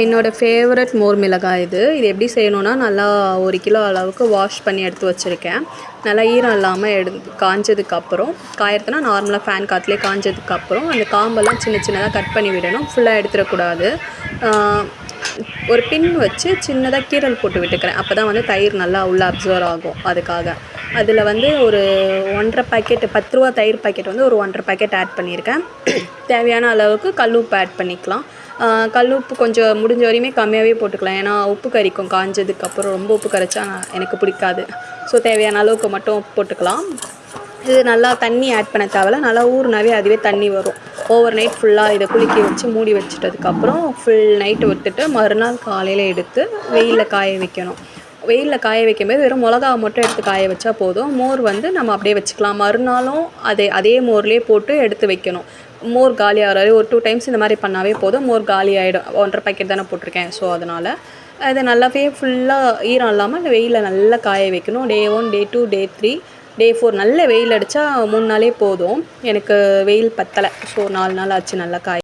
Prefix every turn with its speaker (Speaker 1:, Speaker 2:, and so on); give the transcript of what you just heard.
Speaker 1: என்னோடய ஃபேவரட் மோர் மிளகாய் இது. இது எப்படி செய்யணுன்னா நல்லா ஒரு கிலோ அளவுக்கு வாஷ் பண்ணி எடுத்து வச்சுருக்கேன். நல்லா ஈரம் இல்லாமல் எடு காஞ்சதுக்கப்புறம் காயறதுனா நார்மலாக ஃபேன் காற்றுலேயே காஞ்சதுக்கப்புறம் அந்த காம்பெல்லாம் சின்ன சின்னதாக கட் பண்ணி விடணும். ஃபுல்லாக எடுத்துடக்கூடாது. ஒரு பின் வச்சு சின்னதாக கீரல் போட்டு விட்டுக்கிறேன். அப்போ தான் வந்து தயிர் நல்லா உள்ளே அப்சர்வ் ஆகும் அதுக்காக. அதில் வந்து ஒரு ஒன்றரை பாக்கெட்டு பத்து ரூபா தயிர் பாக்கெட் வந்து ஒரு ஒன்றரை பாக்கெட் ஆட் பண்ணியிருக்கேன். தேவையான அளவுக்கு கல் உப்பு ஆட் பண்ணிக்கலாம். கல் உப்பு கொஞ்சம் முடிஞ்ச வரையுமே கம்மியாகவே போட்டுக்கலாம். ஏன்னா உப்பு கரிக்கும். காஞ்சதுக்கப்புறம் ரொம்ப உப்பு கரைச்சா எனக்கு பிடிக்காது. ஸோ தேவையான அளவுக்கு மட்டும் போட்டுக்கலாம். இது நல்லா தண்ணி ஆட் பண்ண தேவையில்ல. நல்லா ஊறுனாவே அதுவே தண்ணி வரும். ஓவர் நைட் ஃபுல்லாக இதை குலுக்கி வச்சு மூடி வச்சிட்டதுக்கப்புறம் ஃபுல் நைட்டு விட்டுட்டு மறுநாள் காலையில் எடுத்து வெயிலில் காய வைக்கணும். வெயிலில் காய வைக்கும்போது வெறும் மிளகா மட்டும் எடுத்து காய வச்சா போதும். மோர் வந்து நம்ம அப்படியே வச்சுக்கலாம். மறுநாளும் அதே அதே மோர்லேயே போட்டு எடுத்து வைக்கணும். மோர் காலி ஆகிறாரு. ஒரு டூ டைம்ஸ் இந்த மாதிரி பண்ணாவே போதும். மோர் காலி ஆகிடும் ஒன்றரை பாக்கெட் தானே போட்டிருக்கேன். ஸோ அதனால் அதை நல்லாவே ஃபுல்லாக ஈரம் இல்லாமல் வெயிலில் நல்லா காய வைக்கணும். Day one day two day three day four நல்ல வெயில் அடித்தா மூணு நாளே போதும். எனக்கு வெயில் பத்தலை. ஸோ நாலு நாள் ஆச்சு நல்லா காய